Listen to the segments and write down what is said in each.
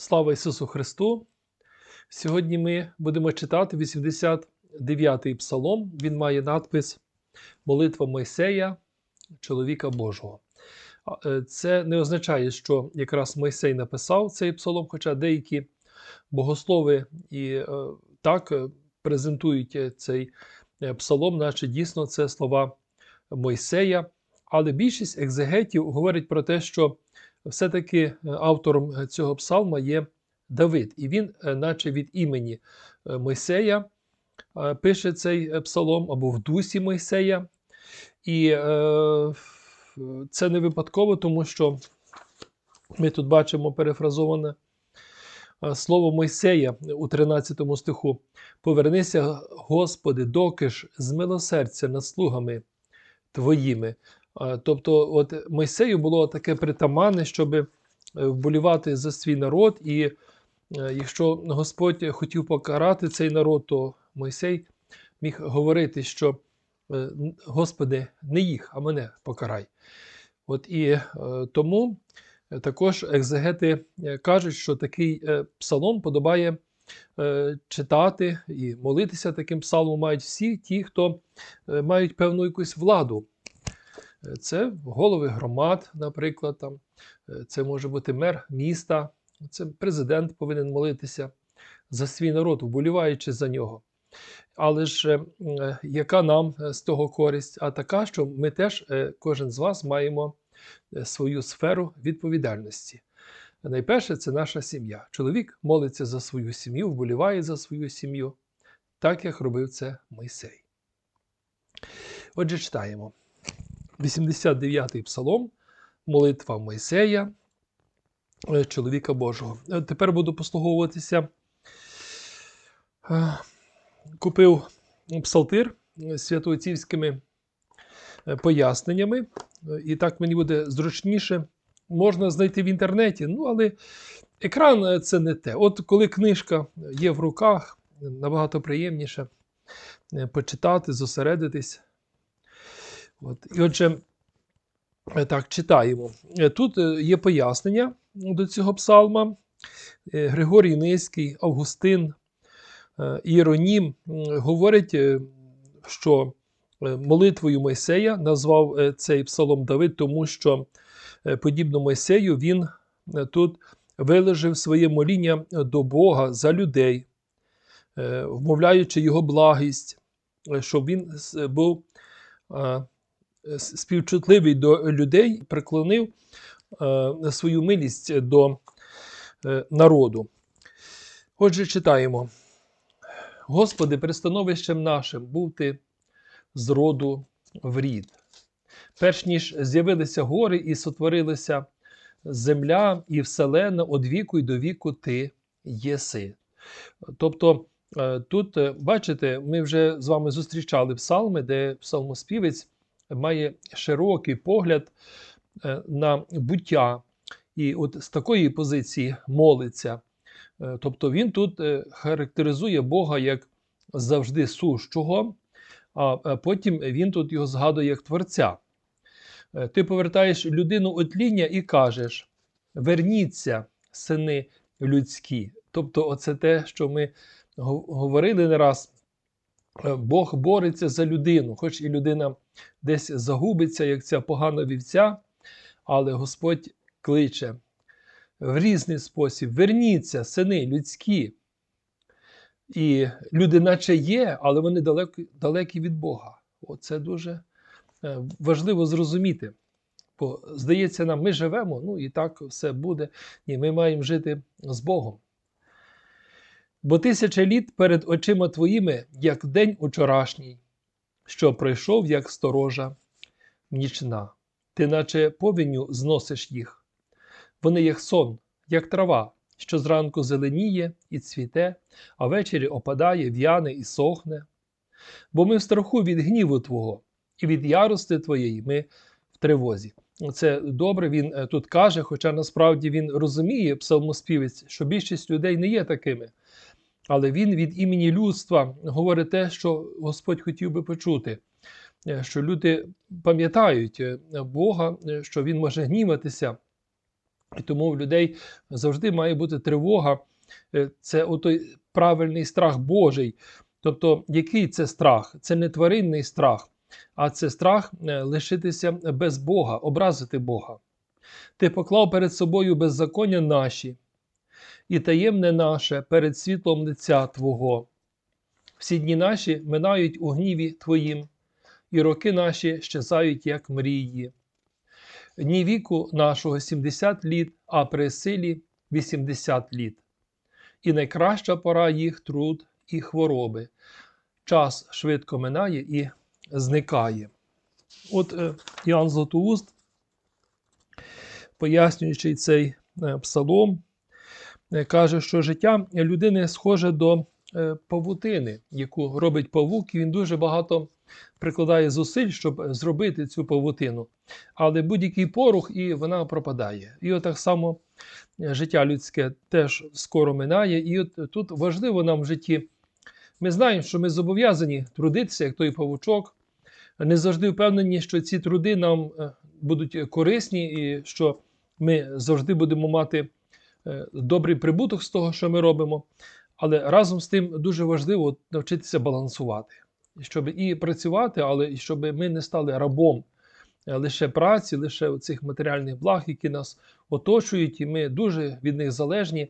Слава Ісусу Христу! Сьогодні ми будемо читати 89-й псалом. Він має надпис Молитва Мойсея, чоловіка Божого. Е, Це не означає, що якраз Мойсей написав цей псалом, хоча деякі богослови і е, так е, презентують цей псалом, наче дійсно це слова Мойсея. Але більшість екзегетів говорить про те, що все-таки е, автором е, цього псалма є Давид, і він, е, наче від імені Мойсея, пише цей псалом або в дусі Мойсея. І е, це не випадково, тому що ми тут бачимо перефразоване слово Мойсея у 13 стиху. Повернися, Господи, доки ж змилосердя над слугами твоїми. Е, Тобто, от Мойсею було таке притаманне, щоб вболівати за свій народ, і е, якщо Господь хотів покарати цей народ, то Мойсей міг говорити, що е, Господи, не їх, а мене покарай. От і е, тому е, також екзегети е, кажуть, що такий е, псалом подобає е, читати і молитися таким псалмом мають всі ті, хто е, мають певну якусь владу. Е, Це голови громад, наприклад, там. Е, це може бути мер міста, це президент повинен молитися за свій народ, вболіваючи за нього. Але ж е, яка нам е, з того користь? А така, що ми теж, е, кожен з вас, маємо е, свою сферу відповідальності. Найперше, це наша сім'я. Чоловік молиться за свою сім'ю, вболіває за свою сім'ю, так як робив це Мойсей. Отже, читаємо. 89-й псалом, молитва Мойсея, е, чоловіка Божого. Е, Тепер буду послуговуватися. Е, Купив псалтир з святоотцівськими поясненнями, і так мені буде зручніше. Можна знайти в інтернеті, ну але екран це не те. От коли книжка є в руках, набагато приємніше почитати, зосередитись. От. І отже, е, так, читаємо. Е, Тут е, є пояснення до цього псалма. Григорій Низький, Августин, Іеронім м, говорить, е, що молитвою Мойсея назвав цей псалом Давид, тому що, подібно Мойсею, він тут вилежив своє моління до Бога за людей, вмовляючи його благість, щоб він був співчутливий до людей, приклонив е, свою милість до е, народу. Отже, читаємо. Господи, пристановищем нашим був ти з роду в рід. Перш ніж з'явилися гори і сотворилася земля і вселена од віку й до віку ти єси. Тобто, е, тут, е, бачите, ми вже з вами зустрічали псалми, де псалмоспівець має широкий погляд е, на буття, і от з такої позиції молиться. Е, Тобто він тут е, характеризує Бога як завжди сущого, а потім він тут його згадує як Творця. Ти повертаєш людину от тління і кажеш: верніться, сини людські. Тобто, оце те, що ми говорили не раз. Е, Бог бореться за людину, хоч і людина десь загубиться, як ця погана вівця, але Господь кличе в різний спосіб: верніться, сини людські. І люди, наче є, але вони далекі, далекі від Бога. Оце дуже е, важливо зрозуміти. Бо, здається, нам ми живемо, ну і так все буде. Ні, ми маємо жити з Богом. Бо тисяча літ перед очима твоїми, як день учорашній, що пройшов, як сторожа нічна. Ти, наче повінню, зносиш їх. Вони як сон, як трава, що зранку зеленіє і цвіте, а ввечері опадає, в'яне і сохне. Бо ми в страху від гніву Твого, і від ярости Твоєї ми в тривозі. Це добре, він е, тут каже, хоча насправді він розуміє, псалмоспівець, що більшість людей не є такими. Але він від імені людства говорить те, що Господь хотів би почути, е, що люди пам'ятають е, Бога, е, що Він може гніватися І тому в людей завжди має бути тривога. Це отой правильний страх Божий. Тобто, який це страх? Це не тваринний страх, а це страх лишитися без Бога, образити Бога. Ти поклав перед собою беззаконня наші, і таємне наше перед світлом лиця Твого. Всі дні наші минають у гніві Твоїм, і роки наші щезають, як мрії. Дні віку нашого 70 літ, а при силі 80 літ. І найкраща пора їх труд і хвороби. Час швидко минає і зникає. От е, Іоанн Златоуст, пояснюючи цей е, псалом, каже, що життя людини схоже до е, павутини, яку робить павук, і він дуже багато прикладає зусиль, щоб зробити цю павутину. Але будь-який порух і вона пропадає. І от так само е, життя людське теж скоро минає. І от тут важливо нам в житті. Ми знаємо, що ми зобов'язані трудитися, як той павучок. Не завжди впевнені, що ці труди нам е, будуть корисні, і що ми завжди будемо мати е, добрий прибуток з того, що ми робимо. Але разом з тим дуже важливо навчитися балансувати, щоб і працювати, але і щоб ми не стали рабом е, лише праці, лише цих матеріальних благ, які нас оточують, і ми дуже від них залежні.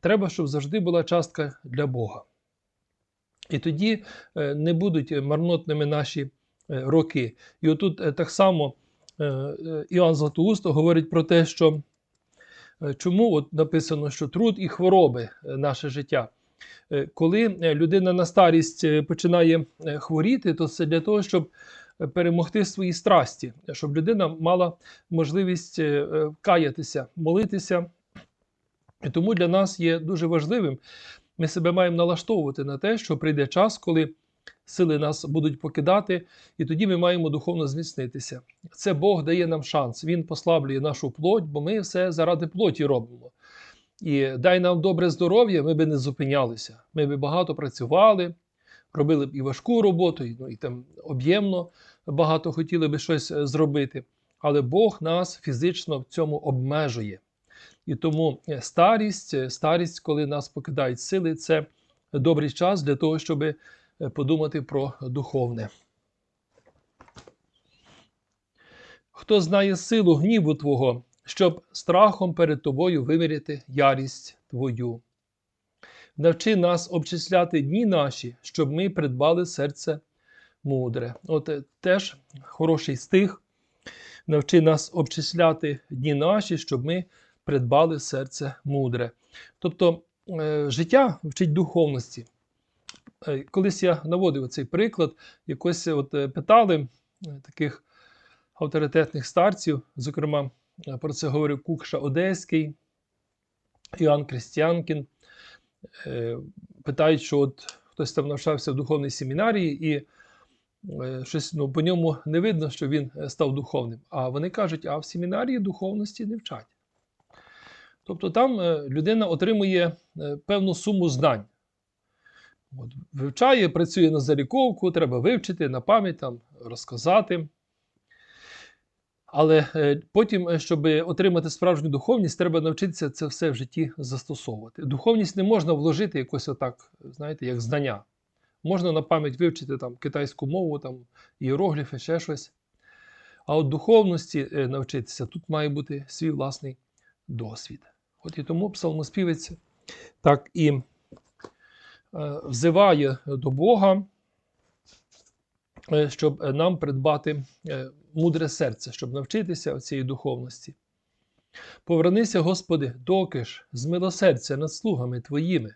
Треба, щоб завжди була частка для Бога. І тоді е, не будуть марнотними наші е, роки. І отут е, так само е, е, Іоанн Златоуст говорить про те, що е, чому от написано, що труд і хвороби е, наше життя. Е, Коли е, людина на старість е, починає е, хворіти, то це для того, щоб е, перемогти свої страсті, щоб людина мала можливість е, е, каятися, молитися. І тому для нас є дуже важливим ми себе маємо налаштовувати на те, що прийде час, коли сили нас будуть покидати, і тоді ми маємо духовно зміцнитися. Це Бог дає нам шанс. Він послаблює нашу плоть, бо ми все заради плоті робимо. І дай нам добре здоров'я, ми би не зупинялися. Ми би багато працювали, робили б і важку роботу, і, ну, і там об'ємно багато хотіли би щось е, зробити. Але Бог нас фізично в цьому обмежує. І тому е, старість, е, старість, коли нас покидають сили, це добрий час для того, щоб е, подумати про духовне. Хто знає силу гніву Твого, щоб страхом перед тобою виміряти ярість Твою. Навчи нас обчисляти дні наші, щоб ми придбали серце мудре. От е, теж хороший стих. Навчи нас обчисляти дні наші, щоб ми придбали серце мудре. Тобто е, життя вчить духовності. Е, Колись я наводив цей приклад, якось от е, питали е, таких авторитетних старців, зокрема, е, про це говорив Кукша Одеський, Іоанн Крістіанкін. Е, Питають, що от хтось там навчався в духовній семінарії, і е, щось ну, по ньому не видно, що він е, став духовним. А вони кажуть, а в семінарії духовності не вчать. Тобто там е, людина отримує е, певну суму знань. От, вивчає, працює на заліковку, треба вивчити на пам'ять, там, розказати. Але е, потім, е, щоб отримати справжню духовність, треба навчитися це все в житті застосовувати. Духовність не можна вложити якось отак, знаєте, як знання. Можна на пам'ять вивчити там, китайську мову, там, іерогліфи, ще щось. А от духовності е, навчитися тут має бути свій власний досвід. От і тому псалмоспівець так і взиває до Бога, е, щоб нам придбати е, мудре серце, щоб навчитися цієї духовності. Повернися, Господи, доки ж з милосердя над слугами Твоїми.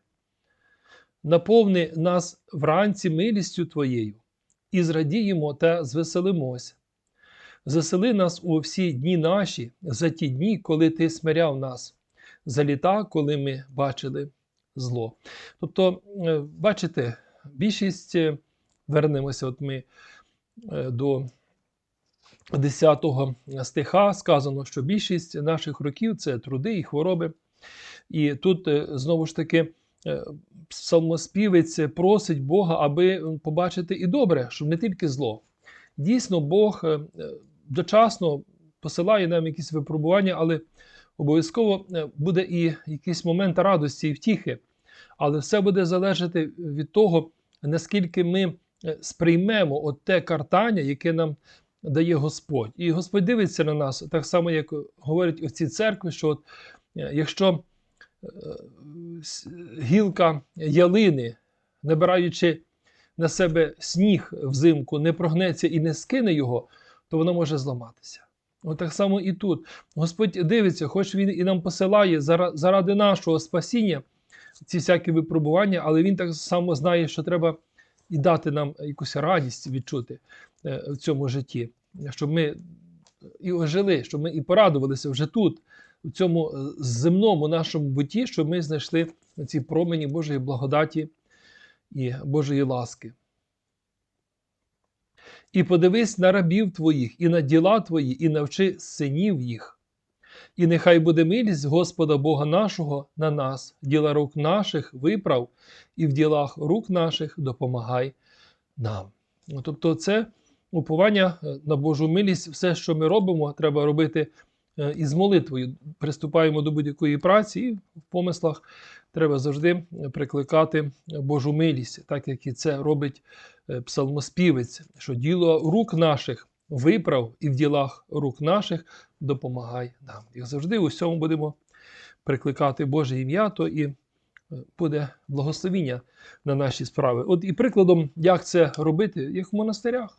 Наповни нас вранці милістю Твоєю, і зрадіємо та звеселимось. Засели нас у всі дні наші, за ті дні, коли Ти смиряв нас, за літа, коли ми бачили зло. Тобто, е, бачите, більшість, е, вернемося, от ми е, до 10 стиха сказано, що більшість наших років це труди і хвороби. І тут знову ж таки псалмоспівець просить Бога, аби побачити і добре, щоб не тільки зло. Дійсно, Бог дочасно посилає нам якісь випробування, але обов'язково е, буде і якийсь момент радості і втіхи, але все буде залежати від того, наскільки ми е, сприймемо от те картання, яке нам дає Господь. І Господь дивиться на нас, так само, як говорять оці церкви, що от, е, якщо гілка ялини, набираючи на себе сніг взимку, не прогнеться і не скине його, то воно може зламатися. От так само і тут. Господь дивиться, хоч Він і нам посилає зара- заради нашого спасіння ці всякі випробування, але Він так само знає, що треба і дати нам якусь радість відчути е, в цьому житті, щоб ми і ожили, щоб ми і порадувалися вже тут, у цьому е, земному нашому буті, щоб ми знайшли ці промені Божої благодаті і Божої ласки. І подивись на рабів твоїх, і на діла твої, і навчи синів їх. І нехай буде милість Господа Бога нашого на нас, діла рук наших виправ, і в ділах рук наших допомагай нам. Тобто, це уповання на Божу милість, все, що ми робимо, треба робити із молитвою. Приступаємо до будь-якої праці, і в помислах треба завжди прикликати Божу милість, так як і це робить е, псалмоспівець, що діло рук наших виправ і в ділах рук наших допомагай нам. Як завжди, у всьому будемо прикликати Боже ім'я, то і е, буде благословіння на наші справи. От і прикладом, як це робити, як в монастирях.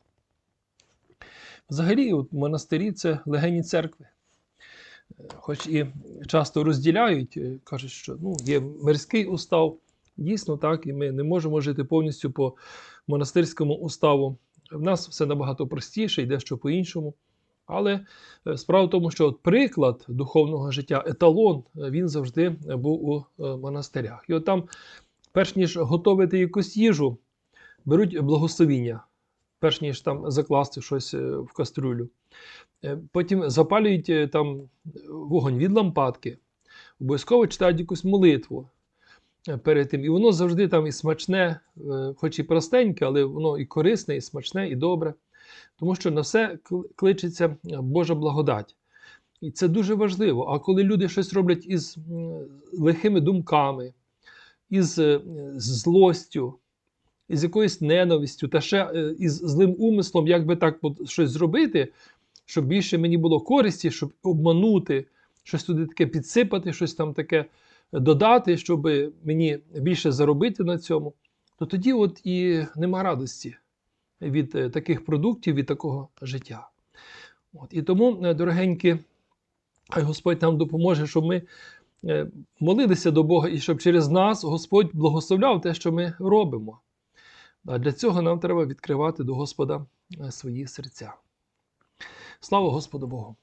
Взагалі, от монастирі це легені церкви. Хоч і часто розділяють, е, кажуть, що ну, є мирський устав, дійсно так, і ми не можемо жити повністю по монастирському уставу. В нас все набагато простіше і дещо по-іншому. Але е, справа в тому, що от приклад духовного життя, еталон, е, він завжди був у монастирях. І от там, перш ніж готувати якусь їжу, беруть благословіння, перш ніж там закласти щось в кастрюлю. Е, Потім запалюють е, там вогонь від лампадки, обов'язково читають якусь молитву е, перед тим. І воно завжди там і смачне, хоч і простеньке, але воно і корисне, і смачне, і добре. Тому що на все кличеться Божа благодать. І це дуже важливо. А коли люди щось роблять із лихими думками, із злостю, із якоюсь ненавистю, та ще із злим умислом, як би так щось зробити, щоб більше мені було користі, щоб обманути, щось туди таке підсипати, щось там таке додати, щоб мені більше заробити на цьому, то тоді от і нема радості від е, таких продуктів, від такого життя. От. І тому, е, дорогенькі, хай Господь нам допоможе, щоб ми е, молилися до Бога і щоб через нас Господь благословляв те, що ми робимо. А для цього нам треба відкривати до Господа е, свої серця. Слава Господу Богу!